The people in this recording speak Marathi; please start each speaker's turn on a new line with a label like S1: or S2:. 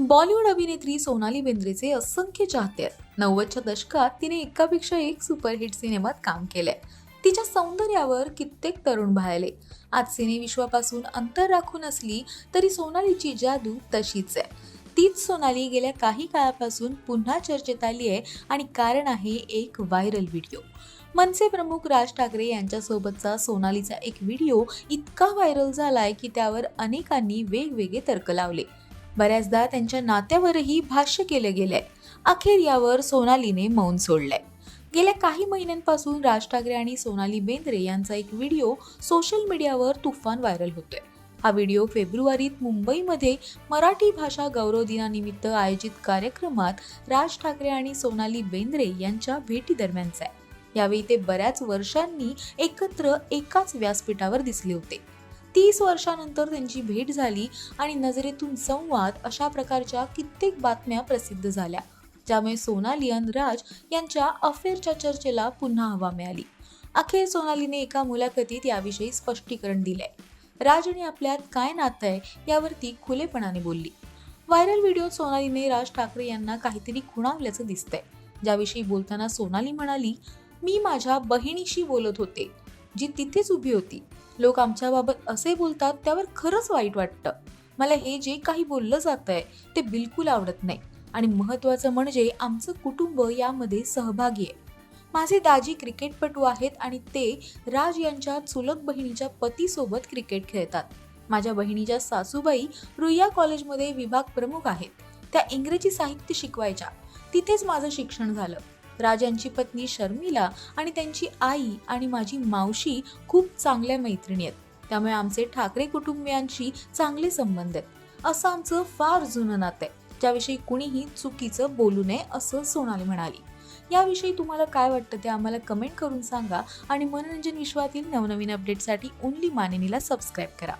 S1: बॉलिवूड अभिनेत्री सोनाली बेंद्रेचे असंख्य चाहते. आहेत नव्वदच्या दशकात तिने एकापेक्षा एक सुपरहिट सिनेमात काम केलंय. तिच्या सौंदर्यावर कित्येक तरुण भाळले. आज सिनेविश्वापासून अंतर राखून असली तरी सोनालीची जादू तशीच आहे. तीच सोनाली गेल्या काही काळापासून पुन्हा चर्चेत आली आहे आणि कारण आहे एक व्हायरल व्हिडिओ. मनसे प्रमुख राज ठाकरे यांच्यासोबतचा सोनालीचा एक व्हिडिओ इतका व्हायरल झालाय की त्यावर अनेकांनी वेगवेगळे तर्क लावले. बऱ्याचदा त्यांच्या नात्यावरही भाष्य केलं गेलंय अखेर यावर सोनालीने मौन सोडलंय. गेल्या काही महिन्यांपासून राज ठाकरे आणि सोनाली बेंद्रे यांचा एक व्हिडिओ सोशल मीडियावर तुफान व्हायरल होतोय. हा व्हिडिओ फेब्रुवारीत मुंबईमध्ये मराठी भाषा गौरव दिनानिमित्त आयोजित कार्यक्रमात राज ठाकरे आणि सोनाली बेंद्रे यांच्या भेटी दरम्यानचा आहे. यावेळी ते बऱ्याच वर्षांनी एकत्र एकाच व्यासपीठावर दिसले होते. तीस वर्षानंतर त्यांची भेट झाली आणि नजरेतून संवाद अशा प्रकारच्या कित्येक बातम्या प्रसिद्ध झाल्या ज्यामुळे सोनाली आणि राज यांच्या अफेअरच्या चर्चेला पुन्हा हवा मिळाली. अखेर सोनालीने एका मुलाखतीत याविषयी स्पष्टीकरण दिलंय. राज आणि आपल्यात काय नातं आहे यावरती खुलेपणाने बोलली. व्हायरल व्हिडिओत सोनालीने राज ठाकरे यांना काहीतरी खुणावल्याचं दिसतंय. ज्याविषयी बोलताना सोनाली म्हणाली मी माझ्या बहिणीशी बोलत होते. जी तिथेच उभी होती. लोक आमच्याबाबत असे बोलतात त्यावर खरंच वाईट वाटतं. मला हे जे काही बोललं जात आहे ते बिलकुल आवडत नाही. आणि महत्त्वाचं म्हणजे आमचं कुटुंब यामध्ये सहभागी आहे. माझे दाजी क्रिकेटपटू आहेत आणि ते राज यांच्या चुलत बहिणीच्या पतीसोबत क्रिकेट खेळतात. माझ्या बहिणीच्या सासूबाई रुईया कॉलेजमध्ये विभाग प्रमुख आहेत. त्या इंग्रजी साहित्य शिकवायच्या. तिथेच माझं शिक्षण झालं. राजांची पत्नी शर्मिला आणि त्यांची आई आणि माझी मावशी खूप चांगल्या मैत्रिणी आहेत. त्यामुळे आमचे ठाकरे कुटुंबियांशी चांगले संबंध आहेत. असं आमचं फार जुनं नातं आहे. ज्याविषयी कुणीही चुकीचं बोलू नये असं सोनाली म्हणाली. याविषयी तुम्हाला काय वाटतं ते आम्हाला कमेंट करून सांगा आणि मनोरंजन विश्वातील नवनवीन अपडेटसाठी ओनली मानिनीला सबस्क्राईब करा.